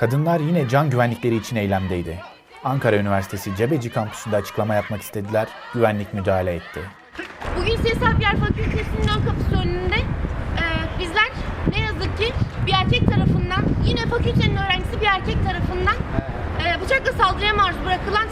Kadınlar yine can güvenlikleri için eylemdeydi. Ankara Üniversitesi Cebeci kampüsünde açıklama yapmak istediler, güvenlik müdahale etti. Bugün Siyasal Bilgiler Fakültesi'nin ön kapısı önünde e, bizler ne yazık ki bir erkek tarafından yine fakültenin öğrencisi bir erkek tarafından e, bıçakla saldırıya maruz bırakılan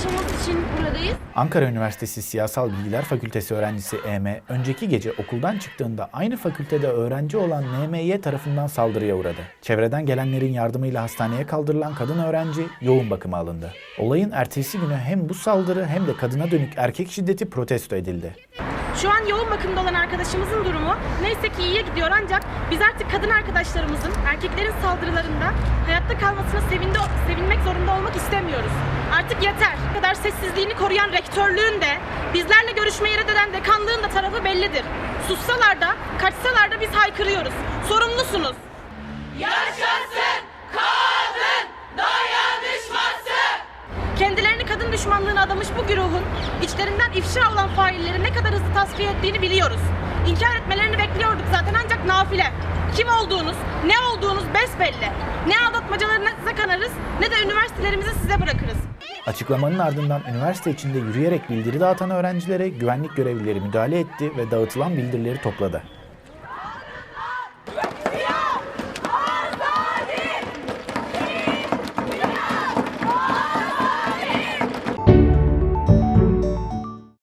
arkadaşımız için buradayız. Ankara Üniversitesi Siyasal Bilgiler Fakültesi öğrencisi EM, önceki gece okuldan çıktığında aynı fakültede öğrenci olan NMY tarafından saldırıya uğradı. Çevreden gelenlerin yardımıyla hastaneye kaldırılan kadın öğrenci yoğun bakıma alındı. Olayın ertesi günü hem bu saldırı hem de kadına dönük erkek şiddeti protesto edildi. Şu an yoğun bakımda olan arkadaşımızın durumu neyse ki iyiye gidiyor ancak biz artık kadın arkadaşlarımızın erkeklerin saldırılarında hayatta kalmasına sevinde, sevinmek zorunda olmak istemiyoruz. Artık yeter. Bu kadar sessizliğini koruyan rektörlüğün de bizlerle görüşmeyi reddeden dekanlığın da tarafı bellidir. Sussalar da kaçsalar da biz haykırıyoruz. Sorumlusunuz. Kendilerini düşmanlığına adamış bu güruhun içlerinden ifşa olan failleri ne kadar hızlı tasfiye ettiğini biliyoruz. İnkar etmelerini bekliyorduk zaten ancak nafile. Kim olduğunuz, ne olduğunuz besbelli. Ne aldatmacalarınıza kanarız ne de üniversitelerimizi size bırakırız. Açıklamanın ardından üniversite içinde yürüyerek bildiri dağıtan öğrencilere güvenlik görevlileri müdahale etti ve dağıtılan bildirileri topladı.